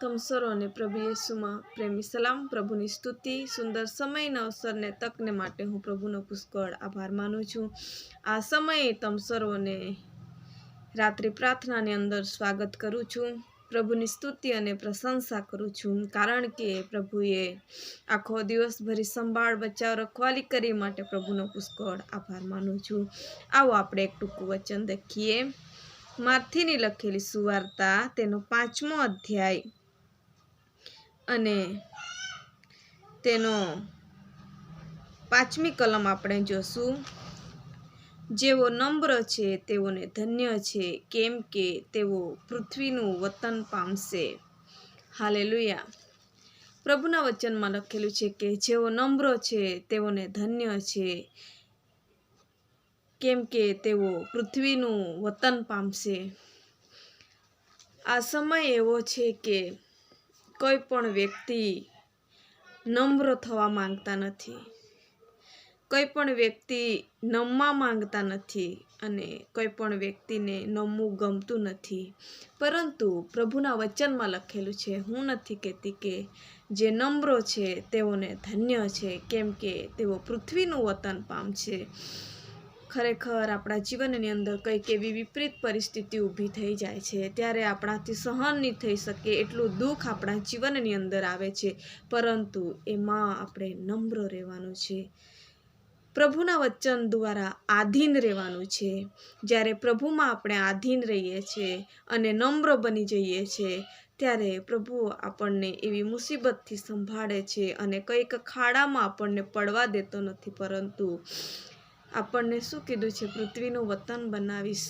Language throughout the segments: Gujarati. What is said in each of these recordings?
તમ સર્વને પ્રભુ યેસુમાં પ્રેમી સલામ, પ્રભુની સ્તુતિ, સુંદર સમયના અવસરને તકને માટે હું પ્રભુનો પુષ્કળ આભાર માનું છું. આ સમયે તમ સર્વને રાત્રિ પ્રાર્થનાની અંદર સ્વાગત કરું છું, પ્રભુની સ્તુતિ અને પ્રશંસા કરું છું, કારણ કે પ્રભુએ આખો દિવસભરી સંભાળ, બચાવ, રખવાલી કરી માટે પ્રભુનો પુષ્કળ આભાર માનું છું. આવો આપણે એક ટૂંકું વચન દેખીએ. માથીની લખેલી સુવાર્તા તેનો પાંચમો અધ્યાય. અને તેનો પાંચમી કલમ આપણે જોશું. જેઓ નમ્ર છે તેઓને ધન્ય છે, કેમ કે તેઓ પૃથ્વીનું વતન પામશે. હાલેલુયા. પ્રભુના વચનમાં લખેલું છે કે, જેઓ નમ્ર છે તેઓને ધન્ય છે, કેમ કે તેઓ પૃથ્વીનું વતન પામશે. આ સમય એવો છે કે કોઈ પણ વ્યક્તિ નમ્ર થવા માંગતા નથી. કોઈ પણ વ્યક્તિ નમવા માંગતા નથી અને કોઈ પણ વ્યક્તિને નમવું ગમતું નથી. પરંતુ પ્રભુના વચનમાં લખેલું છે, હું નથી કહેતી કે જે નમ્રો છે તેઓને ધન્ય છે, કેમ કે તેઓ પૃથ્વીનું વતન પામશે. ખરેખર આપણા જીવનની અંદર કંઈક એવી વિપરીત પરિસ્થિતિ ઊભી થઈ જાય છે. ત્યારે આપણાથી સહન નહીં થઈ શકે એટલું દુઃખ આપણા જીવનની અંદર આવે છે. પરંતુ એમાં આપણે નમ્ર રહેવાનું છે. પ્રભુના વચન દ્વારા આધીન રહેવાનું છે. જ્યારે પ્રભુમાં આપણે આધીન રહીએ છીએ અને નમ્ર બની જઈએ છીએ, ત્યારે પ્રભુ આપણને એવી મુસીબતથી સંભાળે છે અને કંઈક ખાડામાં આપણને પડવા દેતો નથી. પરંતુ આપણને શું કીધું છે? પૃથ્વીનું વતન બનાવીશ.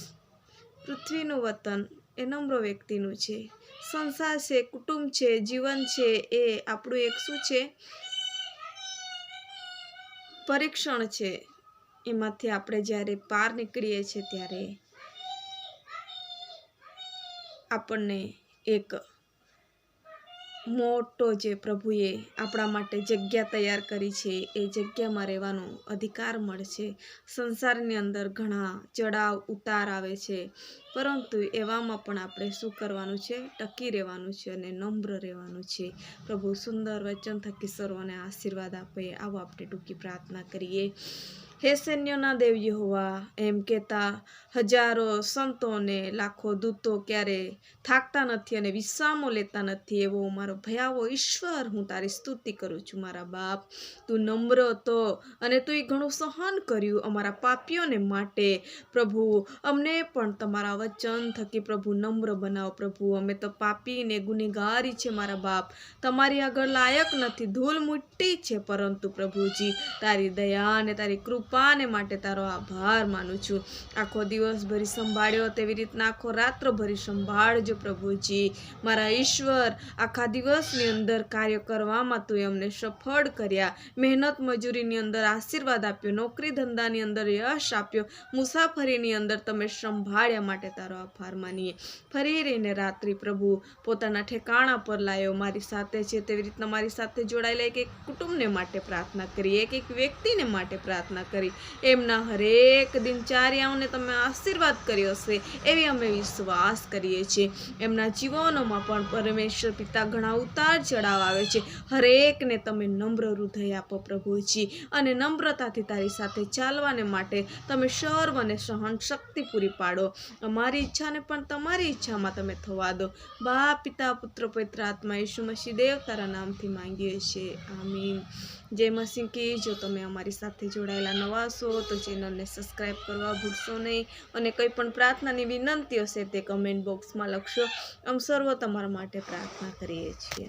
પૃથ્વીનું વતન એ નમ્ર વ્યક્તિનું છે. સંસાર છે, કુટુંબ છે, જીવન છે એ આપણું એક શું છે? પરીક્ષણ છે. એમાંથી આપણે જ્યારે પાર નીકળીએ છીએ ત્યારે આપણને એક મોટો જે પ્રભુએ આપણા માટે જગ્યા તૈયાર કરી છે, એ જગ્યામાં રહેવાનો અધિકાર મળશે સંસારની અંદર ઘણા ચડાવ, ઉતાર આવે છે. પરંતુ એવામાં પણ આપણે શું કરવાનું છે? ટકી રહેવાનું છે અને નમ્ર રહેવાનું છે. પ્રભુ, સુંદર વચન થકી સર્વને આશીર્વાદ આપે. આવો આપણે ટૂંકી પ્રાર્થના કરીએ. હે સૈન્યના દેવ હોવા એમ કહેતા હજારો સંતોને લાખો દૂતો ક્યારે થાકતા નથી અને વિશ્રામો લેતા નથી, એવો મારો ભયાવો ઈશ્વર હું તારી સ્તુતિ કરું છું, મારા બાપ. તું નમ્ર હતો અને તું ઘણું સહન કર્યું અમારા પાપીઓને માટે. પ્રભુ, અમને પણ તમારા વચન થકી પ્રભુ નમ્ર બનાવો. પ્રભુ, અમે તો પાપી ને ગુનેગારી છે મારા બાપ. તમારી આગળ લાયક નથી, ધૂલ મુટ્ટી છે. પરંતુ પ્રભુજી, તારી દયા અને તારી કૃપાને માટે તારો આભાર માનું છું. આખો દિવસ ભરી સંભાળ્યો તેવી રીતના આખો રાત્ર ભરી સંભાળજો પ્રભુજી. મારા ઈશ્વર, આખા દિવસની અંદર કાર્ય કરવામાં તું અમને સફળ કર્યા. મહેનત મજૂરીની અંદર આશીર્વાદ આપ્યો, નોકરી ધંધાની અંદર યશ આપ્યો, મુસાફરીની અંદર તમે સંભાળ્યા માટે તારો આભાર માનીએ. ફરી રહીને રાત્રિ પ્રભુ, પોતાના ઠેકાણા પર લાયો મારી સાથે છે. તેવી રીતના મારી સાથે જોડાયેલા એક એક કુટુંબને માટે પ્રાર્થના કરી, એક એક વ્યક્તિને માટે પ્રાર્થના કરી. એમના હરેક દિનચર્યાઓને તમે આશીર્વાદ કર્યો હશે એવી અમે વિશ્વાસ કરીએ છીએ. એમના જીવનોમાં પણ પરમેશ્વર પિતા ઘણા ઉતાર ચડાવ આવે છે. હરેકને તમે નમ્ર હૃદય આપો પ્રભુજી અને નમ્રતાથી તારી સાથે ચાલવાને માટે તમે સર્વ અને સહન શક્તિ પૂરી પાડો. અમારી ઈચ્છાને પણ તમારી ઈચ્છામાં તમે થવા દો. બા પિતા, પુત્ર, પવિત્ર આત્મા ઈસુ મસી દેવ તારા નામથી માંગીએ છીએ. આમીન. જય મસીહ કી જો તમે અમારી સાથે જોડાયેલા નવા છો તો ચેનલને સબસ્ક્રાઈબ કરવા ભૂલશો નહીં અને કંઈ પણ પ્રાર્થનાની વિનંતી હશે તે કમેન્ટ બોક્સમાં લખશો. આમ સર્વ તમારા માટે પ્રાર્થના કરીએ છીએ.